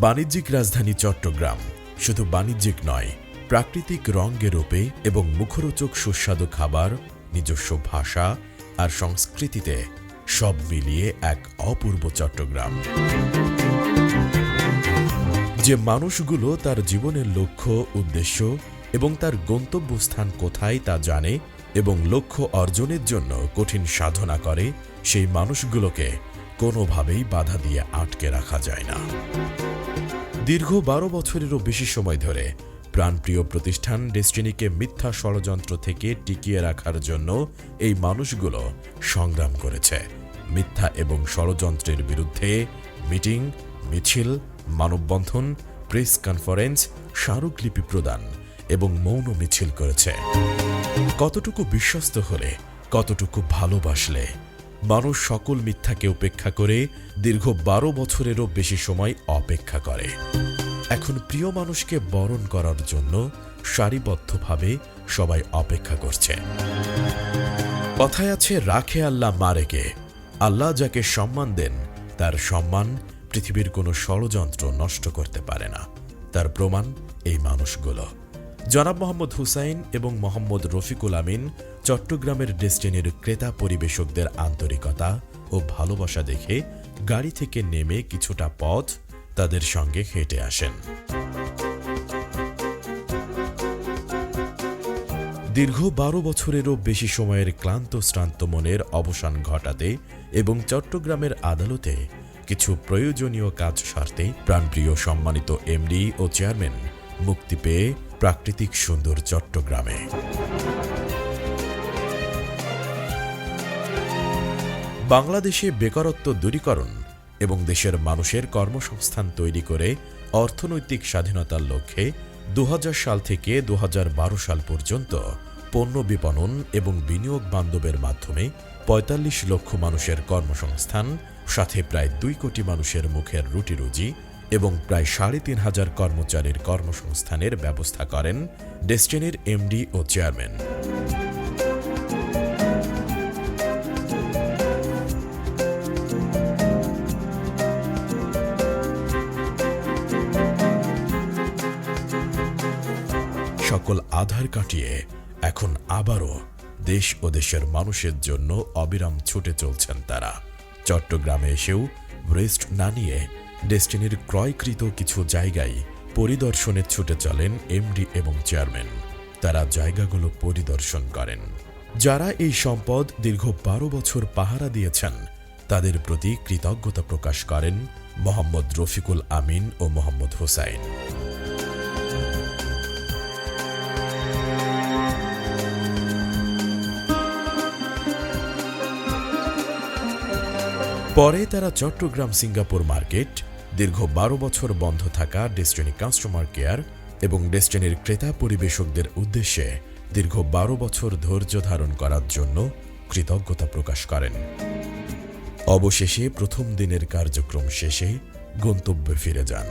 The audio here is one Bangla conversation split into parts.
বাণিজ্যিক রাজধানী চট্টগ্রাম। শুধু বাণিজ্যিক নয়, প্রাকৃতিক রঙের রূপে এবং মুখরোচক সুস্বাদু খাবার, নিজস্ব ভাষা আর সংস্কৃতিতে সব মিলিয়ে এক অপূর্ব চট্টগ্রাম। যে মানুষগুলো তার জীবনের লক্ষ্য, উদ্দেশ্য এবং তার গন্তব্যস্থান কোথায় তা জানে এবং লক্ষ্য অর্জনের জন্য কঠিন সাধনা করে, সেই মানুষগুলোকে কোনোভাবেই বাধা দিয়ে আটকে রাখা যায় না। দীর্ঘ বারো বছরেরও বেশি সময় ধরে প্রাণপ্রিয় প্রতিষ্ঠান ডেস্টিনিকে মিথ্যা ষড়যন্ত্র থেকে টিকিয়ে রাখার জন্য এই মানুষগুলো সংগ্রাম করেছে। মিথ্যা এবং ষড়যন্ত্রের বিরুদ্ধে মিটিং, মিছিল, মানববন্ধন, প্রেস কনফারেন্স, স্মারকলিপি প্রদান এবং মৌন মিছিল করেছে। কতটুকু বিশ্বস্ত হলে, কতটুকু ভালোবাসলে মানুষ সকল মিথ্যাকে উপেক্ষা করে দীর্ঘ বারো বছরেরও বেশি সময় অপেক্ষা করে। এখন প্রিয় মানুষকে বরণ করার জন্য সারিবদ্ধভাবে সবাই অপেক্ষা করছে। কথায় আছে, রাখে আল্লাহ মারেকে। আল্লাহ যাকে সম্মান দেন, তার সম্মান পৃথিবীর কোনো ষড়যন্ত্র নষ্ট করতে পারে না। তার প্রমাণ এই মানুষগুলো। জনাব মোহাম্মদ হুসাইন এবং মোহাম্মদ রফিকুল আমিন চট্টগ্রামের ডেস্টিনির ক্রেতা পরিবেশকদের আন্তরিকতা ও ভালোবাসা দেখে গাড়ি থেকে নেমে কিছুটা পথ তাদের সঙ্গে হেঁটে আসেন। দীর্ঘ বারো বছরেরও বেশি সময়ের ক্লান্ত শ্রান্ত মনের অবসান ঘটাতে এবং চট্টগ্রামের আদালতে কিছু প্রয়োজনীয় কাজ সারতে প্রাণপ্রিয় সম্মানিত এমডি ও চেয়ারম্যান মুক্তি পেয়ে প্রাকৃতিক সুন্দর চট্টগ্রামে। বাংলাদেশে বেকারত্ব দূরীকরণ এবং দেশের মানুষের কর্মসংস্থান তৈরি করে অর্থনৈতিক স্বাধীনতার লক্ষ্যে দু হাজার সাল থেকে দু হাজার বারো সাল পর্যন্ত পণ্য বিপণন এবং বিনিয়োগ বান্ধবের মাধ্যমে ৪৫ লক্ষ মানুষের কর্মসংস্থান, সাথে প্রায় দুই কোটি মানুষের মুখের রুটি রুজি এবং প্রায় সাড়ে তিন হাজার কর্মচারীর কর্মসংস্থানের ব্যবস্থা করেন ডেস্টিনির এমডি ও চেয়ারম্যান। সকল আধার কাটিয়ে এখন আবারও দেশ ও দেশের মানুষের জন্য অবিরাম ছুটে চলছেন তারা। চট্টগ্রামে এসেও রেস্ট না নিয়ে ডেস্টিনির ক্রয়কৃত কিছু জায়গায় পরিদর্শনে ছুটে চলেন এমডি এবং চেয়ারম্যান। তারা জায়গাগুলো পরিদর্শন করেন। যারা এই সম্পদ দীর্ঘ বারো বছর পাহারা দিয়েছেন, তাদের প্রতি কৃতজ্ঞতা প্রকাশ করেন মোহাম্মদ রফিকুল আমিন ও মোহাম্মদ হোসাইন। পরে তারা চট্টগ্রাম সিঙ্গাপুর মার্কেট দীর্ঘ বারো বছর বন্ধ থাকা ডেস্টিনি কাস্টমার কেয়ার এবং ডেস্টিনির ক্রেতা পরিবেশকদের উদ্দেশ্যে দীর্ঘ বারো বছর ধৈর্য ধারণ করার জন্য কৃতজ্ঞতা প্রকাশ করেন। অবশেষে প্রথম দিনের কার্যক্রম শেষে গন্তব্যে ফিরে যান।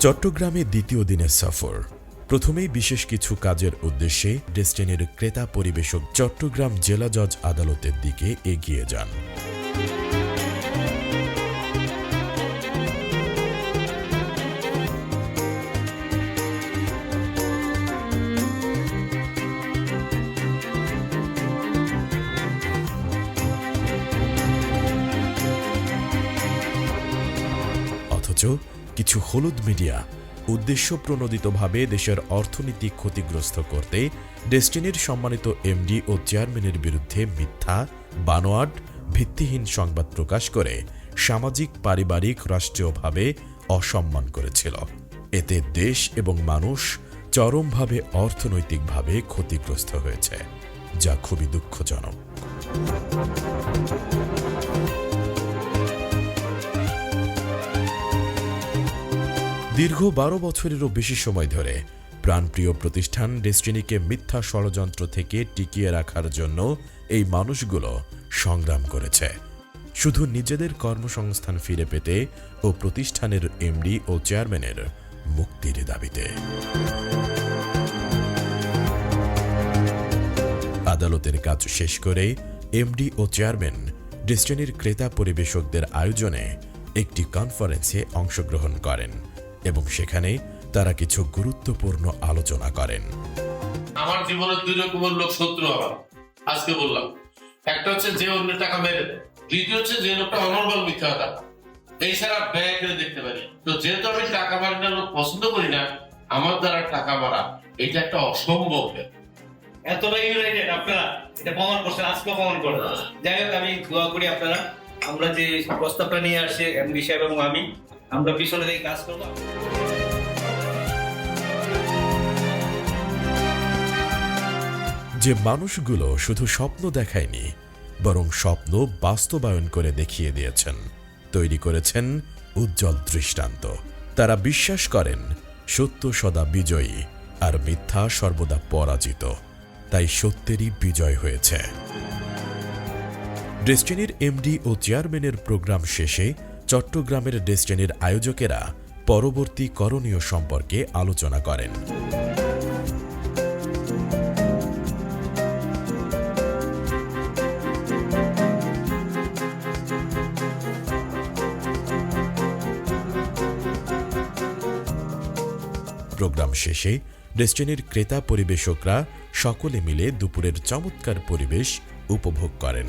চট্টগ্রামে দ্বিতীয় দিনের সফর। প্রথমেই বিশেষ কিছু কাজের উদ্দেশ্যে ডেস্টিনির ক্রেতা পরিবেশক চট্টগ্রাম জেলা জজ আদালতের দিকে এগিয়ে যান। অথচ কিছু হলুদ মিডিয়া উদ্দেশ্য প্রণোদিতভাবে দেশের অর্থনীতি ক্ষতিগ্রস্ত করতে ডেস্টিনির সম্মানিত এমডি ও চেয়ারম্যানের বিরুদ্ধে মিথ্যা, বানোয়াট, ভিত্তিহীন সংবাদ প্রকাশ করে সামাজিক, পারিবারিক, রাষ্ট্রীয়ভাবে অসম্মান করেছিল। এতে দেশ এবং মানুষ চরমভাবে অর্থনৈতিকভাবে ক্ষতিগ্রস্ত হয়েছে, যা খুবই দুঃখজনক। দীর্ঘ বারো বছরেরও বেশি সময় ধরে প্রাণপ্রিয় প্রতিষ্ঠান ডেস্টিনিকে মিথ্যা ষড়যন্ত্র থেকে টিকিয়ে রাখার জন্য এই মানুষগুলো সংগ্রাম করেছে। শুধু নিজেদের কর্মসংস্থান ফিরে পেতে ও প্রতিষ্ঠানের এমডি ও চেয়ারম্যানের মুক্তির দাবিতে। আদালতের কাজ শেষ করে এমডি ও চেয়ারম্যান ডেস্টিনির ক্রেতা পরিবেশকদের আয়োজনে একটি কনফারেন্সে অংশগ্রহণ করেন। এবং সেখানে তারা কিছু গুরুত্বপূর্ণ আলোচনা করেন। আমার জীবনের দুই রকমের লোক শত্রু আমার। আজকে বললাম একটা হচ্ছে যে অন্য টাকা মেরে দ্বিতীয় হচ্ছে যে লোকটা অনর্গল মিথ্যা কথা। এই সারা ব্যয় করে দেখতে পারি তো যেহেতু আমি টাকা মারিনা লোক পছন্দ করি না আমার দ্বারা টাকা মারা এটা একটা অসম্ভব এতটা ইউনাইটেড আপনারা এটা প্রমাণ করছেন আজকে প্রমাণ করেন। যাই হোক আমি দোয়া করি আপনারা। আমরা যে প্রস্তাবটা নিয়ে আসছে এমডি সাহেব এবং আমি আমরা পিছনে থেকে কাজ করব। যে মানুষগুলো শুধু স্বপ্ন দেখায়নি, বরং স্বপ্ন বাস্তবায়ন করে দেখিয়ে দিয়েছেন। তৈরি করেছেন উজ্জ্বল দৃষ্টান্ত। তারা বিশ্বাস করেন, সত্য সদা বিজয়ী আর মিথ্যা সর্বদা পরাজিত। তাই সত্যেরই বিজয় হয়েছে। ডেস্টিনির এমডি ও চেয়ারম্যানের প্রোগ্রাম শেষে চট্টগ্রামের ডেস্টিনির আয়োজকেরা পরবর্তী করণীয় সম্পর্কে আলোচনা করেন। প্রোগ্রাম শেষে ডেস্টিনির ক্রেতা পরিবেশকরা সকলে মিলে দুপুরের চমৎকার পরিবেশ উপভোগ করেন।